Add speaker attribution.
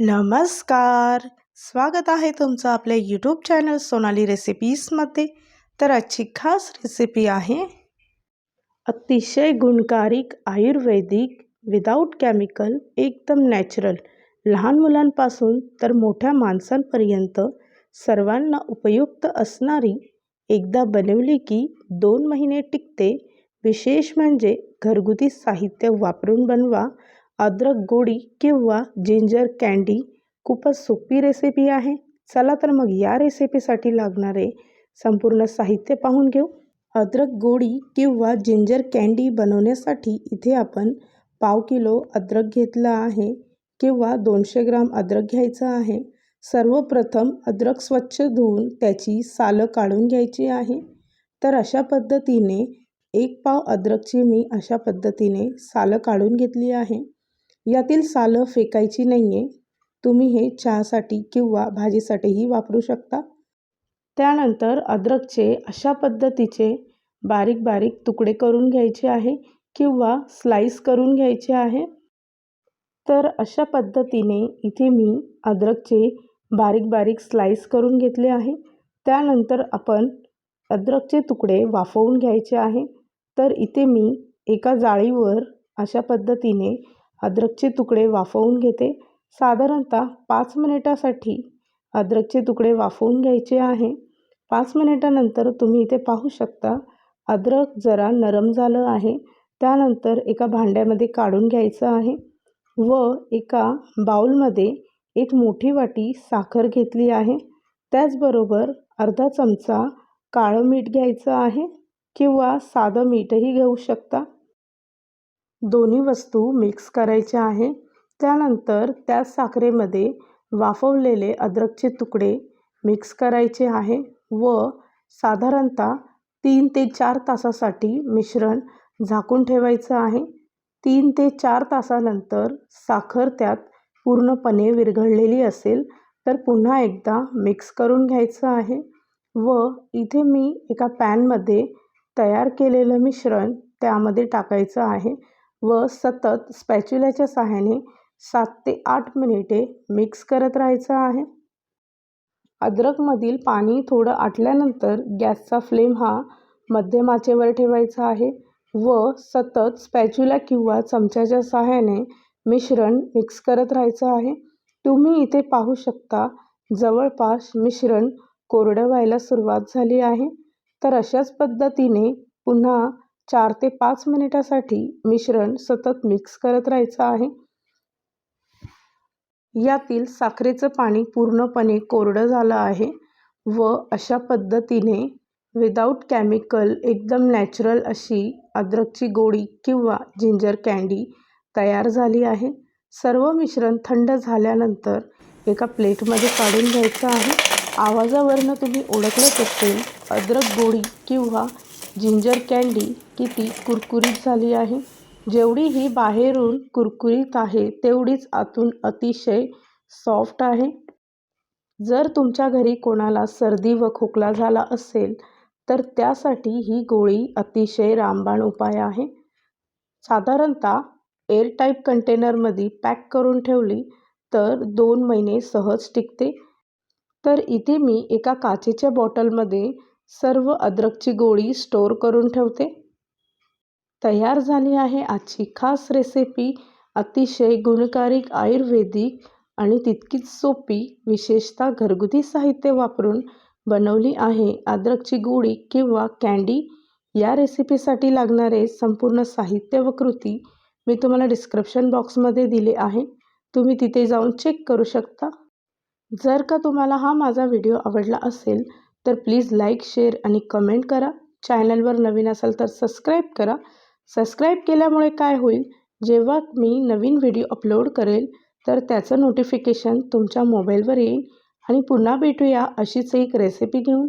Speaker 1: नमस्कार. स्वागत आहे तुमचं आपल्या यूट्यूब चॅनल सोनाली रेसिपीजमध्ये तर आजची खास रेसिपी आहे अतिशय गुणकारिक आयुर्वेदिक विदाऊट केमिकल एकदम नॅचरल लहान मुलांपासून तर मोठ्या माणसांपर्यंत सर्वांना उपयुक्त असणारी एकदा बनवली की दोन महिने टिकते. विशेष म्हणजे घरगुती साहित्य वापरून बनवा. अद्रक गोडी किंवा जिंजर कँडी खूपच सोपी रेसिपी आहे. चला तर मग या रेसिपीसाठी लागणारे संपूर्ण साहित्य पाहून घेऊ. अद्रक गोडी किंवा जिंजर कँडी बनवण्यासाठी इथे आपण पाव किलो अद्रक घेतला आहे किंवा दोनशे ग्राम अद्रक घ्यायचं आहे. सर्वप्रथम अद्रक स्वच्छ धुवून त्याची सालं काढून घ्यायची आहे. तर अशा पद्धतीने एक पाव अद्रकची मी अशा पद्धतीने सालं काढून घेतली आहे. यातील सालं फेकायची नाही आहे तुम्ही हे चहासाठी किंवा भाजीसाठीही वापरू शकता. त्यानंतर अद्रकचे अशा पद्धतीचे बारीक बारीक तुकडे करून घ्यायचे आहे किंवा स्लाईस करून घ्यायचे आहे. तर अशा पद्धतीने इथे मी अद्रकचे बारीक बारीक स्लाईस करून घेतले आहे. त्यानंतर आपण अद्रकचे तुकडे वाफवून घ्यायचे आहे. तर इथे मी एका जाळीवर अशा पद्धतीने अद्रकचे तुकडे वाफवून घेते. साधारणतः पाच मिनिटासाठी अद्रकचे तुकडे वाफवून घ्यायचे आहे. पाच मिनिटानंतर तुम्ही इथे पाहू शकता अद्रक जरा नरम झालं आहे. त्यानंतर एका भांड्यामध्ये काढून घ्यायचं आहे व एका बाउलमध्ये एक मोठी वाटी साखर घेतली आहे. त्याचबरोबर अर्धा चमचा काळं मीठ घ्यायचं आहे किंवा साधं मीठही घेऊ शकता. दोन्ही वस्तू मिक्स करायच्या आहे. त्यानंतर त्या साखरेमध्ये वाफवलेले अद्रकचे तुकडे मिक्स करायचे आहे व साधारणतः तीन ते चार तासासाठी मिश्रण झाकून ठेवायचं आहे. तीन ते चार तासानंतर साखर त्यात पूर्णपणे विरघळलेली असेल तर पुन्हा एकदा मिक्स करून घ्यायचं आहे व इथे मी एका पॅनमध्ये तयार केलेलं मिश्रण त्यामध्ये टाकायचं आहे. व सतत स्पॅच्युल्याच्या सहाय्याने सात ते आठ मिनिटे मिक्स करत राहायचं आहे. अद्रकमधील पाणी थोडं आटल्यानंतर गॅसचा फ्लेम हा मध्यम आचेवर ठेवायचा आहे व सतत स्पॅच्युला किंवा चमच्याच्या सहाय्याने मिश्रण मिक्स करत राहायचं आहे. तुम्ही इथे पाहू शकता जवळपास मिश्रण कोरडं व्हायला सुरुवात झाली आहे. तर अशाच पद्धतीने पुन्हा चार ते पाच मिनिटासाठी मिश्रण सतत मिक्स करत राहायचं आहे. यातील साखरेचं पाणी पूर्णपणे कोरडं झालं आहे व अशा पद्धतीने विदाऊट केमिकल एकदम नॅचरल अशी अद्रकची गोळी किंवा जिंजर कँडी तयार झाली आहे. सर्व मिश्रण थंड झाल्यानंतर एका प्लेटमध्ये काढून घ्यायचं आहे. आवाजावरनं तुम्ही ओळखलंच असेल अद्रक गोळी किंवा जिंजर कँडी किती कुरकुरीत झाली आहे? जेवढी ही बाहेरून कुरकुरीत आहे तेवढीच आतून अतिशय सॉफ्ट आहे. जर तुमच्या घरी कोणाला सर्दी व खोकला झाला असेल तर त्यासाठी ही गोळी अतिशय रामबाण उपाय आहे. साधारणतः एअर टाईप कंटेनरमध्ये पॅक करून ठेवली तर दोन महिने सहज टिकते. तर इथे मी एका काचेच्या बॉटलमध्ये सर्व अद्रकची गोळी स्टोअर करून ठेवते. तयार झाली आहे आजची खास रेसिपी अतिशय गुणकारिक आयुर्वेदिक आणि तितकीच सोपी विशेषतः घरगुती साहित्य वापरून बनवली आहे. अद्रकची गोळी किंवा कँडी या रेसिपीसाठी लागणारे संपूर्ण साहित्य व कृती मी तुम्हाला डिस्क्रिप्शन बॉक्समध्ये दिले आहे. तुम्ही तिथे जाऊन चेक करू शकता. जर का तुम्हाला हा माझा व्हिडिओ आवडला असेल तर प्लीज लाईक शेअर आणि कमेंट करा. चॅनलवर नवीन असाल तर सबस्क्राईब करा. सबस्क्राईब केल्यामुळे काय होईल? जेव्हा मी नवीन व्हिडिओ अपलोड करेल तर त्याचं नोटिफिकेशन तुमच्या मोबाईलवर येईल आणि पुन्हा भेटूया अशीच एक रेसिपी घेऊन.